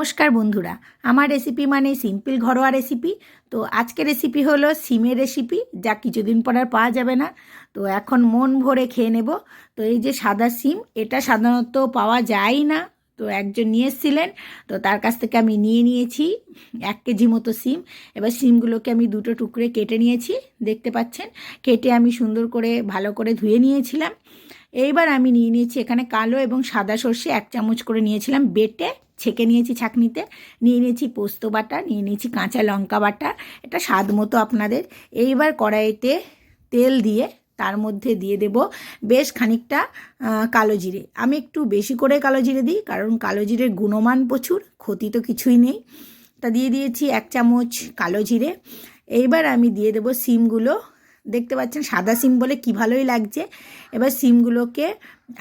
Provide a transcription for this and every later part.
নমস্কার বন্ধুরা, আমার রেসিপি মানে সিম্পল ঘরোয়া রেসিপি তো আজকের রেসিপি হলো সিমের রেসিপি যা কিছুদিন পর আর পাওয়া যাবে না। তো এখন মন ভরে খেয়ে নেব। তো এই যে সাদা সিম, এটা সাধারণত পাওয়া যায় না। তো একজন নিয়ে এসেছিলেন, তো তার কাছ থেকে আমি নিয়ে নিয়েছি এক কেজি মতো সিম। এবার সিমগুলোকে আমি দুটো টুকরে কেটে নিয়েছি, দেখতে পাচ্ছেন? কেটে আমি সুন্দর করে, ভালো করে ধুয়ে নিয়েছিলাম। এইবার আমি নিয়ে নিয়েছি এখানে কালো এবং সাদা সর্ষে, এক চামচ করে নিয়েছিলাম বেটে। ছেঁকে নিয়েছি ছাঁকনিতে, নিয়ে নিয়েছি পোস্ত বাটা, নিয়ে নিয়েছি কাঁচা লঙ্কা বাটা, এটা স্বাদ মতো আপনাদের। এইবার কড়াইতে তেল দিয়ে তার মধ্যে দিয়ে দেব বেশ খানিকটা কালো জিরে। আমি একটু বেশি করে কালো জিরে দিই, কারণ কালো জিরের গুণমান প্রচুর, ক্ষতি তো কিছুই নেই। তা দিয়ে দিয়েছি এক চামচ কালো জিরে। এইবার আমি দিয়ে দেব সিমগুলো দেখতে পাচ্ছেন সাদা সিম বলে কি ভালোই লাগছে। এবার সিমগুলোকে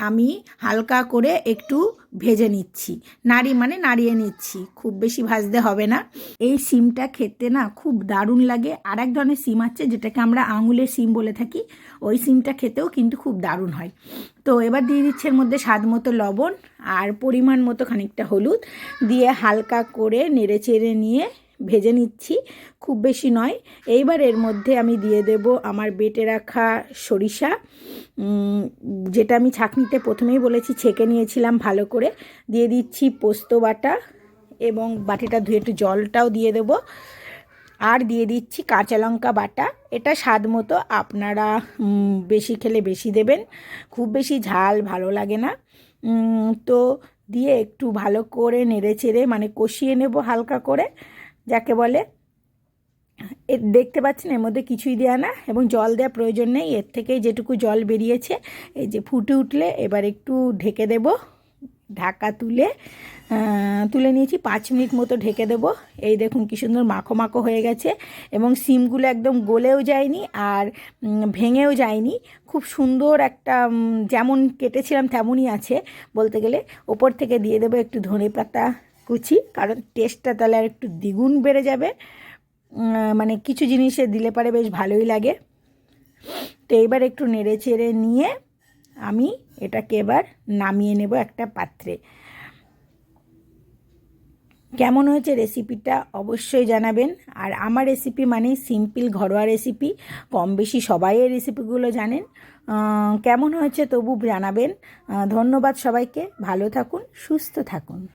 আমি হালকা করে একটু ভেজে নিচ্ছি। নাড়ি মানে নাড়িয়ে নিচ্ছি, খুব বেশি ভাজতে হবে না। এই সিমটা খেতে না খুব দারুণ লাগে। আর এক ধরনের সিম আছে যেটাকে আমরা আঙুলের সিম বলে থাকি, ওই সিমটা খেতেও কিন্তু খুব দারুণ হয়। তো এবার দিয়ে দিচ্ছে এর মধ্যে স্বাদ মতো লবণ আর পরিমাণ মতো খানিকটা হলুদ। দিয়ে হালকা করে নেড়ে চেড়ে নিয়ে ভেজে নিচ্ছি, খুব বেশি নয়। এইবার এর মধ্যে আমি দিয়ে দেব আমার বেটে রাখা সরিষা। যেটা আমি ছাঁকনিতে প্রথমেই বলেছি, ছেঁকে নিয়েছিলাম ভালো করে। দিয়ে দিচ্ছি পোস্ত বাটা এবং বাটিটা ধুয়ে একটু জলটাও দিয়ে দেবো। আর দিয়ে দিচ্ছি কাঁচা লঙ্কা বাটা। এটা স্বাদ মতো আপনারা বেশি খেলে বেশি দেবেন। খুব বেশি ঝাল ভালো লাগে না। তো দিয়ে একটু ভালো করে নেড়ে চেড়ে মানে কষিয়ে নেব হালকা করে। যাকে বলে এর দেখতে পাচ্ছেন এর মধ্যে কিছুই দেওয়া না এবং জল দেওয়া প্রয়োজন নেই। এর থেকেই যেটুকু জল বেরিয়েছে, এই যে ফুটে উঠলে এবার একটু ঢেকে দেব, ঢাকা তুলে তুলে নিয়েছি, পাঁচ মিনিট মতো ঢেকে দেব। এই দেখুন কি সুন্দর মাখো মাখো হয়ে গেছে এবং সিমগুলো একদম গলেও যায়নি আর ভেঙেও যায়নি। খুব সুন্দর একটা যেমন কেটেছিলাম তেমনই আছে। বলতে গেলে ওপর থেকে দিয়ে দেবো একটু ধনে পাতা কুচি, কারণ টেস্টটা তাহলে আর একটু দ্বিগুণ বেড়ে যাবে। মানে কিছু জিনিসে দিলে পারে বেশ ভালোই লাগে। তো এবার একটু নেড়ে চেড়ে নিয়ে আমি এটাকে এবার নামিয়ে নেব একটা পাত্রে। কেমন হয়েছে রেসিপিটা অবশ্যই জানাবেন। আর আমার রেসিপি মানে সিম্পল ঘরোয়া রেসিপি কম বেশি সবাই এই রেসিপিগুলো জানেন। কেমন হয়েছে তবু জানাবেন। ধন্যবাদ সবাইকে। ভালো থাকুন, সুস্থ থাকুন।